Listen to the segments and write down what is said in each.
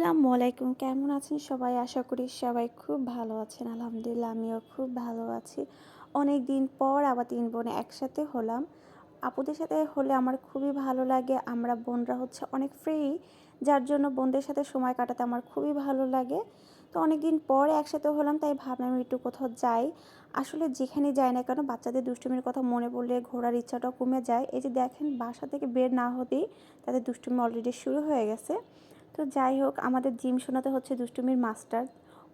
আসসালামু আলাইকুম। কেমন আছেন সবাই? আশা করি সবাই খুব ভালো আছেন। আলহামদুলিল্লাহ, আমিও খুব ভালো আছি। অনেক দিন পর আবার তিন বোনে একসাথে হলাম। আপুদের সাথে হলে আমার খুবই ভালো লাগে। আমরা বোনরা হচ্ছে অনেক ফ্রি যার জন্য বোনদের সাথে সময় কাটাতে আমার খুবই ভালো লাগে। তো অনেক দিন পরে একসাথে হলাম, তাই ভাবলাম একটু কোথাও যাই। আসলে যেখানে যাই না কেন, বাচ্চাদের দুষ্টুমির কথা মনে পড়লে ঘোরার ইচ্ছাটাও কমে যায়। এই যে দেখেন, বাসা থেকে বের না হতেই তাদের দুষ্টুমি অলরেডি শুরু হয়ে গেছে। তো যাই হোক, আমাদের জিম শোনাতে হচ্ছে দুষ্টুমির মাস্টার।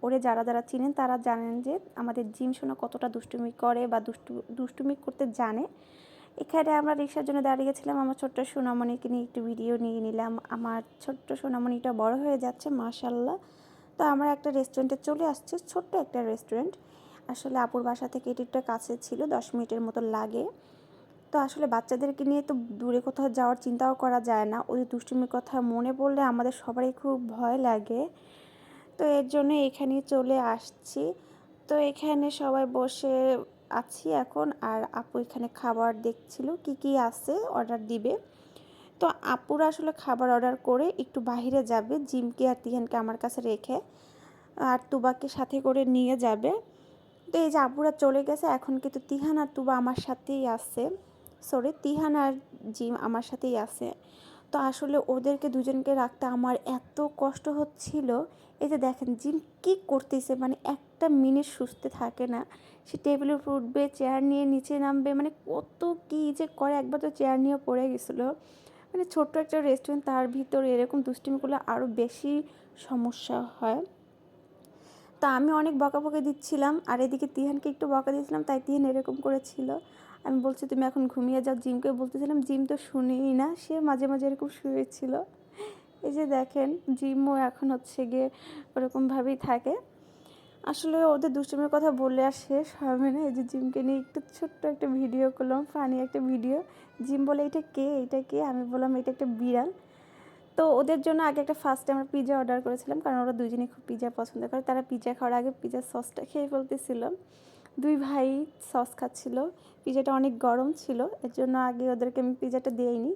ওরে যারা যারা চিনেন, তারা জানেন যে আমাদের জিম শোনা কতটা দুষ্টুমি করে বা দুষ্টু, দুষ্টুমি করতে জানে। এখানে আমরা রিক্সার জন্য দাঁড়িয়েছিলাম আমার ছোট্ট সোনামণিকে নিয়ে একটু ভিডিও নিয়ে নিলাম। আমার ছোট্ট সোনামণিটা বড় হয়ে যাচ্ছে মাশাল্লাহ তো আমরা একটা রেস্টুরেন্টে চলে আসছি, ছোট্ট একটা রেস্টুরেন্ট আসলে আপুর বাসা থেকে এটি একটা কাছে ছিল, দশ মিনিটের মতো লাগে। তো আসলে বাচ্চাদেরকে নিয়ে তো দূরে কোথাও যাওয়ার চিন্তাও করা যায় না। ওই দুষ্টুমির কথা মনে পড়লে আমাদের সবারই খুব ভয় লাগে। তো এর জন্য এখানে চলে আসছি। তো এখানে সবাই বসে আছি এখন। আর আপু এখানে খাবার দেখছিল, কি কি আছে অর্ডার দিবে। তো আপুরা আসলে খাবার অর্ডার করে একটু বাহিরে যাবে, জিমকে আর তিহানকে আমার কাছে রেখে। আর তুবাকে সাথে করে নিয়ে যাবে। তো এই যে আপুরা চলে গেছে, এখন কিন্তু তিহান আর তুবা আমার সাথেই আছে। সরি তিহান আর জিম আমার সাথেই আছে। তো আসলে ওদেরকে দুজনকে রাখতে আমার এত কষ্ট হচ্ছিল। এই যে দেখেন জিম কি করতেছে? মানে একটা মিনিট সুস্থ থাকে না। সে টেবিলের উপর উঠবে চেয়ার নিয়ে নিচে নামবে মানে কত কি যে করে, একবার তো চেয়ার নিয়ে পড়ে গেছিল। মানে ছোট্ট একটা রেস্টুরেন্ট তার ভিতরে এরকম দুষ্টিমিগুলো আরও বেশি সমস্যা হয়। তা আমি অনেক বকা বকাবকি দিচ্ছিলাম, আর এদিকে তিহানকে একটু বকা দিয়েছিলাম, তাই তিহান এরকম করেছিল। আমি বলছি, তুমি এখন ঘুমিয়ে যাও। জিমকে বলতেছিলাম, জিম তো শুনেই না, সে মাঝে মাঝে এরকম শুয়েছিল। এই যে দেখেন, জিমও এখন হচ্ছে গিয়ে ওরকমভাবেই থাকে। আসলে ওদের দুষ্টুমির কথা বললে আর শেষ হবে না। এই যে জিমকে নিয়ে একটু ছোট্ট একটা ভিডিও করলাম, ফানি একটা ভিডিও। জিম বলে, এটা কে? এটা কে? আমি বললাম, এটা একটা বিড়াল। তো ওদের জন্য আগে একটা ফার্স্টে আমরা পিজা অর্ডার করেছিলাম, কারণ ওরা দুজনেই খুব পিজা পছন্দ করে। তারা পিজা খাওয়ার আগে পিজার সসটা খেয়ে ফেলতেছিল। দুই ভাই সস খাচ্ছিল, পিজাটা অনেক গরম ছিল, এর জন্য আগে ওদেরকে আমি পিজাটা দিইনি।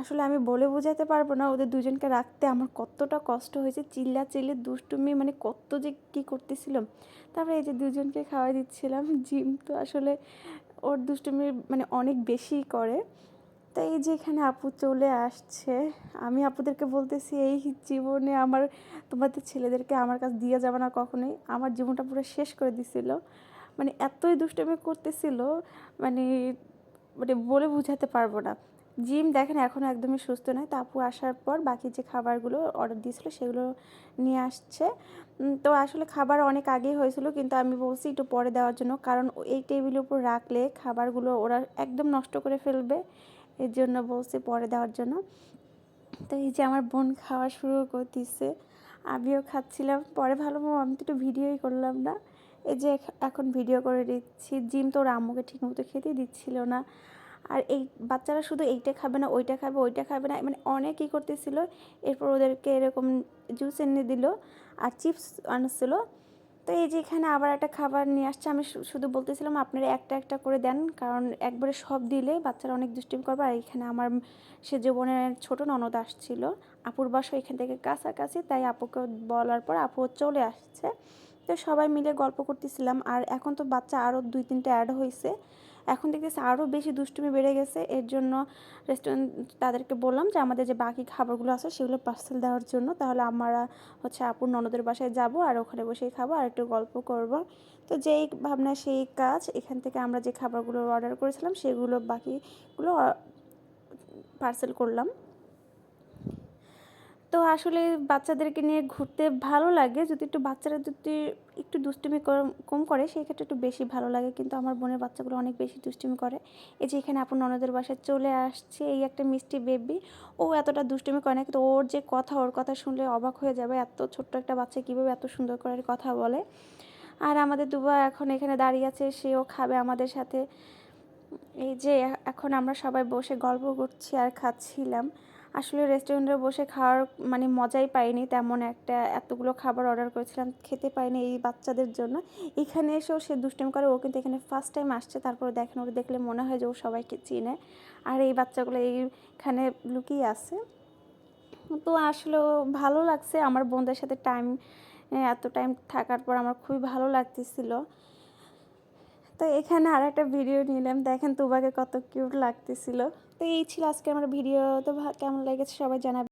আসলে আমি বলে বোঝাতে পারব না, ওদের দুজনকে রাখতে আমার কতটা কষ্ট হয়েছে চিল্লা চিল্লে দুষ্টুমি মানে কত যে কী করতেছিলাম। তারপরে এই যে দুজনকে খাওয়াই দিচ্ছিলাম, জিম তো আসলে ওর দুষ্টুমি মানে অনেক বেশি করে। তাই এই যে এখানে আপু চলে আসছে, আমি আপুদেরকে বলতেছি, এই জীবনে আমার তোমাদের ছেলেদেরকে আমার কাছে দিয়ে যাবে না কখনোই, আমার জীবনটা পুরো শেষ করে দিছিল। মানে এতই দুষ্টমি করতেছিল মানে মানে বলে বুঝাতে পারব না। জিম দেখেন এখনও একদমই সুস্থ নয়। তা আপু আসার পর বাকি যে খাবারগুলো অর্ডার দিয়েছিল সেগুলো নিয়ে আসছে। তো আসলে খাবার অনেক আগেই হয়েছিল, কিন্তু আমি বলছি একটু পরে দেওয়ার জন্য। কারণ এই টেবিলের উপর রাখলে খাবারগুলো ওরা একদম নষ্ট করে ফেলবে। এর জন্য বলছি পরে দেওয়ার জন্য। তো এই যে আমার বোন খাওয়া শুরু করতেছে, আমিও খাচ্ছিলাম। পরে ভালো আমি তো একটু ভিডিওই করলাম না। এই যে এখন ভিডিও করে দিচ্ছি। জিম তো ওর আম্মুকে ঠিকমতো খেতেই দিচ্ছিল না। আর এই বাচ্চারা শুধু এইটা খাবে না, ওইটা খাবে ওইটা খাবে না মানে অনেক অনেকই করতেছিল। এরপর ওদেরকে এরকম জুস এনে দিল আর চিপস আনছিল। তো এই যে এখানে আবার একটা খাবার নিয়ে আসছে। আমি শুধু বলতেছিলাম, আপনারা একটা একটা করে দেন। কারণ একবারে সব দিলে বাচ্চারা অনেক দুষ্টিম করবে। আর এখানে আমার সে জীবনের ছোটো ননদ আসছিল, আপুর বাসা এখান থেকে কাছাকাছি। তাই আপুকে বলার পর আপু চলে আসছে। তো সবাই মিলে গল্প করতেছিলাম। আর এখন তো বাচ্চা আরও দুই তিনটা অ্যাড হয়েছে এখন দেখতেছি আরও বেশি দুষ্টুমি বেড়ে গেছে। এর জন্য রেস্টুরেন্ট তাদেরকে বললাম যে, আমাদের যে বাকি খাবারগুলো আছে, সেগুলো পার্সেল দেওয়ার জন্য। তাহলে আমরা হচ্ছে আপুর ননদের বাসায় যাব আর ওখানে বসেই খাব আর একটু গল্প করব। তো যেই ভাবনা, সেই কাজ, এখান থেকে আমরা যে খাবারগুলো অর্ডার করেছিলাম, সেগুলো বাকিগুলো পার্সেল করলাম। তো আসলে বাচ্চাদেরকে নিয়ে ঘুরতে ভালো লাগে। যদি একটু বাচ্চারা যদি একটু দুষ্টুমি কম করে, সেই ক্ষেত্রে একটু বেশি ভালো লাগে। কিন্তু আমার বোনের বাচ্চাগুলো অনেক বেশি দুষ্টুমি করে। এই যে এখানে আপন ননদের বাসায় চলে আসছে, এই একটা মিষ্টি বেবি। ও এতটা দুষ্টুমি করে না, কিন্তু ওর যে কথা, ওর কথা শুনলে অবাক হয়ে যাবে, এত ছোট্ট একটা বাচ্চা কীভাবে এত সুন্দর করে কথা বলে। আর আমাদের দুবা এখন এখানে দাঁড়িয়ে আছে, সেও খাবে আমাদের সাথে। এই যে এখন আমরা সবাই বসে গল্প করছি আর খাচ্ছিলাম। আসলে রেস্টুরেন্টে বসে খাওয়ার মানে মজাই পাইনি, তেমন একটা এতগুলো খাবার অর্ডার করেছিলাম, খেতে পাইনি এই বাচ্চাদের জন্য। এখানে এসেও সে দুষ্টাইম করে, ও কিন্তু এখানে ফার্স্ট টাইম আসছে, তারপরে দেখেন, ওকে দেখলে মনে হয় যে ও সবাইকে চিনে। আর এই বাচ্চাগুলো এইখানে লুকিয়ে আছে। তো আসলে ভালো লাগছে, আমার বোনদের সাথে টাইম এত টাইম থাকার পর আমার খুবই ভালো লাগতেছিল। তো এখানে আর একটা ভিডিও নিলাম। দেখেন, তোবাকে কত কিউট লাগতেছিল। তো এই ছিল আজকে আমার ভিডিও তো কেমন লেগেছে সবাই জানাবে।